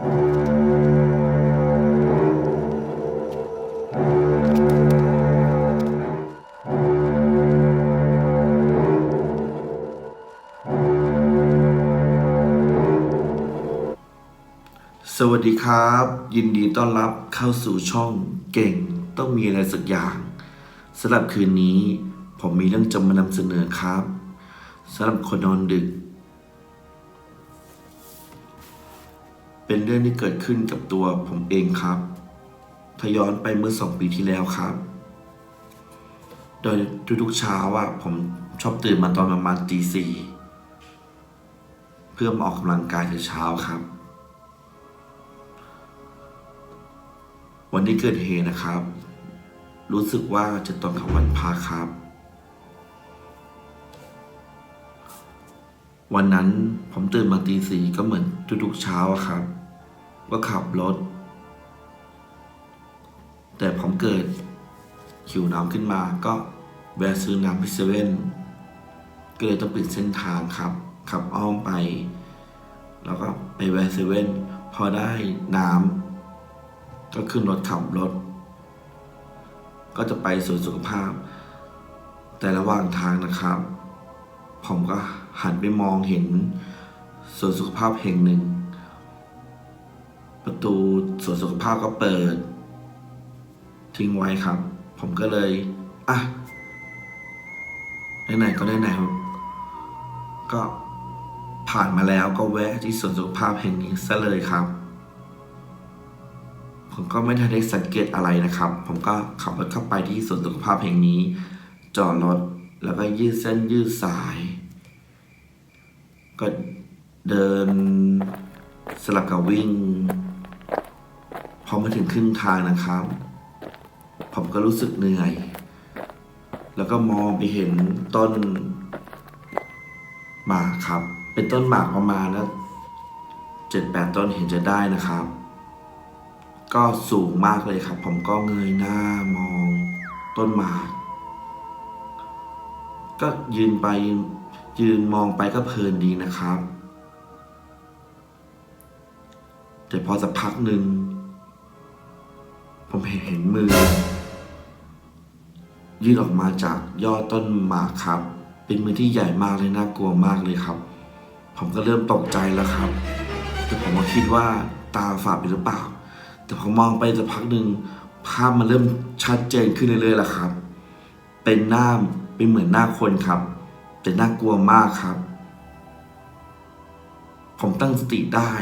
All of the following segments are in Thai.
สวัสดีครับ ยินดีต้อนรับเข้าสู่ช่องเก่งต้องมีอะไรสักอย่างสำหรับคืนนี้ ผมมีเรื่องจะมานำเสนอครับสำหรับคนนอนดึก เป็นเรื่องที่เกิดขึ้นกับตัวผมเองครับถ้าย้อนไปเมื่อสองปีที่แล้วครับ โดยทุกๆเช้าอะผมชอบตื่นมาตอนประมาณตีสี่เพื่อมาออกกำลังกายแต่เช้าครับ วันที่เกิดเหตุนะครับ รู้สึกว่าจะตรงกับวันพระครับ วันนั้นผมตื่นมาตีสี่ก็เหมือนทุกๆเช้าครับ ก็ขับรถ แต่ผมเกิดหิวน้ำขึ้นมาก็แวะซื้อน้ำพิเซเว่นก็เลยต้องปิดเส้นทางครับ ขับอ้อมไป แล้วก็ไปแวะเซเว่นพอได้น้ำก็ขึ้นรถขับรถ ก็จะไปสวนสุขภาพ แต่ระหว่างทางนะครับ ผมก็หันไปมองเห็นสวนสุขภาพแห่งหนึ่ง ประตูสวนสุขภาพก็เปิด ทิ้งไว้ครับ ผมก็เลยอะไหนๆก็ไหนๆก็ผ่านมาแล้วก็แวะที่สวนสุขภาพแห่งนี้ซะเลยครับ ผมก็ไม่ทันได้สังเกตอะไรนะครับ ผมก็ขับรถเข้าไปที่สวนสุขภาพแห่งนี้ จอดรถแล้วก็ยืดเส้นยืดสาย ก็เดินสลับกับวิ่ง พอมาถึงครึ่งทางนะครับ ผมก็รู้สึกเหนื่อย แล้วก็มองไปเห็นต้นหมากครับ เป็นต้นหมากประมาณนะเจ็ดแปดต้นเห็นจะได้นะครับ ก็สูงมากเลยครับ ผมก็เงยหน้ามองต้นหมาก ก็ยืนไปยืนมองไปก็เพลินดีนะครับ แต่พอสักพักหนึ่ง ผมเห็นเห็นมือ ยื่นออกมาจากยอดต้นหมากครับ เป็นมือที่ใหญ่มากเลยน่ากลัวมากเลยครับ ผมก็เริ่มตกใจแล้วครับ แต่ผมก็คิดว่าตาฝาดไปหรือเปล่า แต่พอมองไปสักพักหนึ่งภาพมันเริ่มชัดเจนขึ้นเรื่อยๆล้วครับ เป็นหน้าเป็นเหมือนหน้าคนครับ แต่น่ากลัวมากครับ ผมตั้งสติได้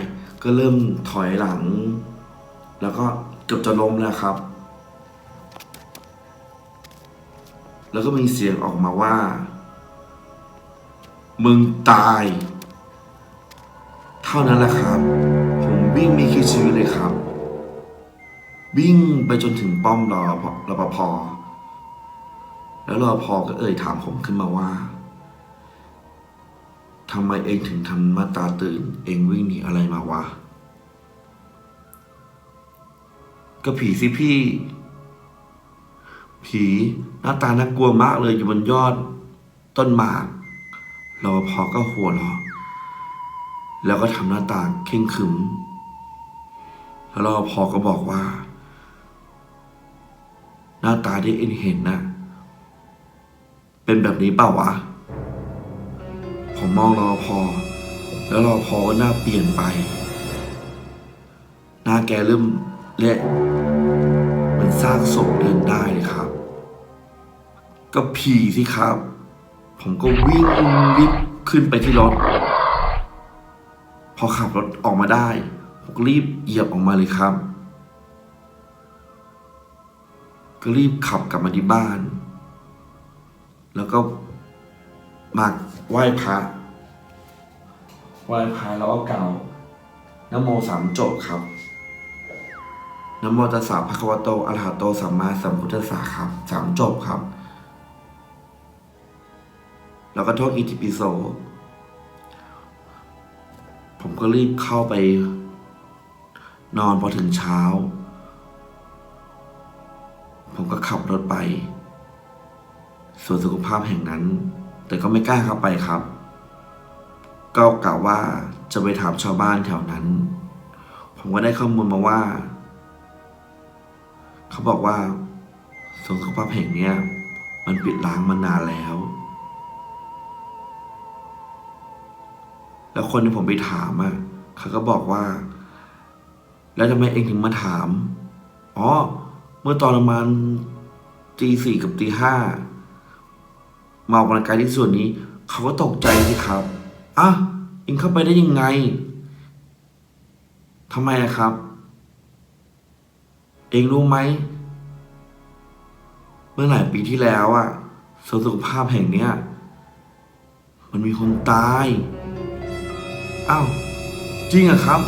ก็เริ่มถอยหลัง แล้วก็ เกือบจะล้มแล้วครับ แล้วก็มีเสียงออกมาว่า มึงตาย เท่านั้นแหละครับ ผมวิ่งไมีคิดชีวิตเลยครับ วิ่งไปจนถึงป้อมรอรปภแล้วรอพอก็เอ่ยถามผมขึ้นมาว่าทำไมเองถึงทำมาตาตื่น เองวิ่งหนีอะไรมาวะ ก็ผีสิพี่ ผีหน้าตาน่ากลัวมากเลยอยู่บนยอด ต้นหมากรอพอก็หัวเราะแล้วก็ทำหน้าตาเข่งขึมแล้วรอพอก็บอกว่า หน้าตาที่เอ็นเห็นน่ะเป็นแบบนี้เปล่าวะผมมองรอพอ แล้วรอพอก็หน้าเปลี่ยนไป หน้าแกเริ่ม เละมันซากศพเดินได้เลยครับ ก็ผีสิครับ ผมก็วิ่งรีบขึ้นไปที่รถ พอขับรถออกมาได้ ผมก็รีบเหยียบออกมาเลยครับ ก็รีบขับกลับมาที่บ้าน แล้วก็มาไหว้พระไหว้พระแล้วก็กล่านโมสามจบครับ นโมตัสสะภะคะวะโตอะระหะโตสัมมาสัมพุทธัสสะครับสามจบครับ แล้วก็ท่องอิติปิโส ผมก็รีบเข้าไป นอนพอถึงเช้า ผมก็ขับรถไปสวนสุขภาพแห่งนั้น แต่ก็ไม่กล้าเข้าไปครับ ก็กล่าวว่าจะไปถามชาวบ้านแถวนั้น ผมก็ได้ข้อมูลมาว่า เขาบอกว่าสวนสุขภาพแห่งเนี้ยมันปิดล้างมานานแล้ว แล้วคนที่ผมไปถามอะเขาก็บอกว่า แล้วทำไมเองถึงมาถาม อ๋อ เมื่อตอนประมาณตีสี่กับตีห้ามาออกกำลังกายที่ส่วนนี้ เขาก็ตกใจสิครับอะเองเข้าไปได้ยังไงทำไมอะครับ เองรู้ไหม เมื่อหลายปีที่แล้วอะสวนสุขภาพแห่งเนี้ย มันมีคนตาย อ้าว จริงอะครับ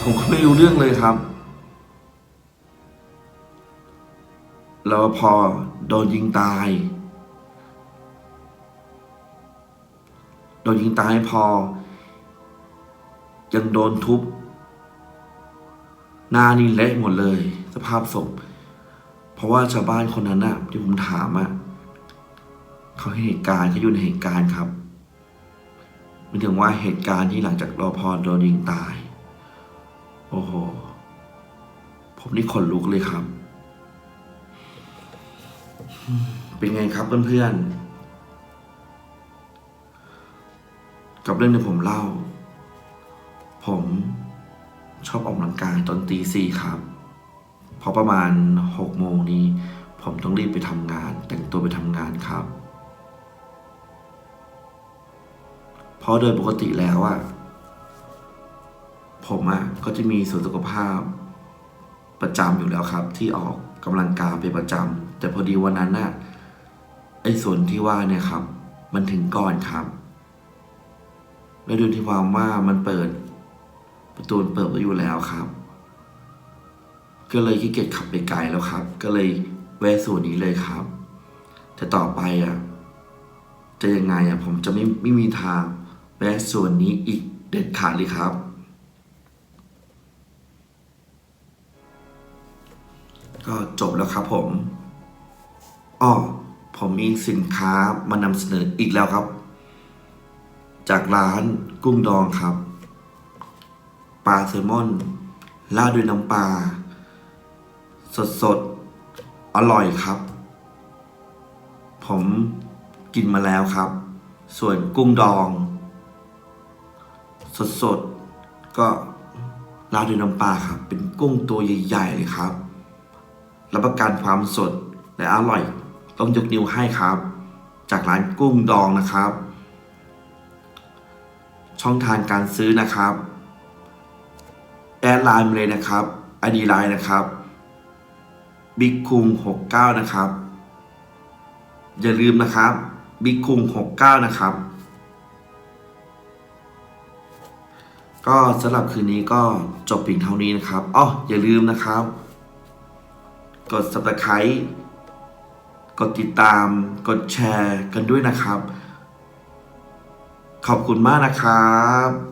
ผมก็ไม่รู้เรื่องเลยครับ แล้วพอโดนยิงตาย โดนยิงตายพอ ยังโดนทุบ หน้านี่เละหมดเลย สภาพศพเพราะว่าชาวบ้านคนนั้นน่ะที่ผมถามอะเขาเห็นเหตุการณ์เขาอยู่ในเหตุการณ์ครับมันถึงว่าเหตุการณ์ที่หลังจากรอพอโดนยิงตาย โอ้โห ผมนี่ขนลุกเลยครับ เป็นไงครับเพื่อนๆ กับเรื่องที่ผมเล่า ผมชอบออกกำลังกายตอนตีสี่ครับ เพราะประมาณหกโมงนี้ ผมต้องรีบไปทำงาน แต่งตัวไปทำงานครับเพราะโดยปกติแล้วอะผมอะก็จะมีสวนสุขภาพประจำอยู่แล้วครับ ที่ออกกำลังกายเป็นประจำแต่พอดีวันนั้นน่ะไอ้ส่วนที่ว่าเนี่ยครับ มันถึงก่อนครับแล้วดูที่ความว่ามันเปิด ประตูเปิดไว้อยู่แล้วครับ ก็เลยขี้เกียจขับไปไกลแล้วครับ ก็เลยแวะส่วนนี้เลยครับ แต่ต่อไปอะจะยังไงอะผมจะไม่ไม่มีทางแวะส่วนนี้อีกเด็ดขาดเลยครับ ก็จบแล้วครับผมอ้อผมมีสินค้ามานำเสนออีกแล้วครับ จากร้านกุ้งดองครับปลาแซลมอนราดด้วยน้ำปลา สดสดๆอร่อยครับ ผมกินมาแล้วครับ ส่วนกุ้งดอง สดสดๆก็ราดด้วยน้ำปลาครับ เป็นกุ้งตัวใหญ่ๆเลยครับ รับประกันความสดและอร่อย ต้องยกนิ้วให้ครับ จากร้านกุ้งดองนะครับ ช่องทางการซื้อนะครับ แอดไลน์มาเลยนะครับไอดีไลน์นะครับ บิ๊กคุง69 นะครับ อย่าลืมนะครับบิ๊กคุง69 นะครับ ก็สำหรับคืนนี้ก็จบเพียงเท่านี้นะครับอ๋ออย่าลืมนะครับ กด subscribe กดติดตาม กดแชร์กันด้วยนะครับ ขอบคุณมากนะครับ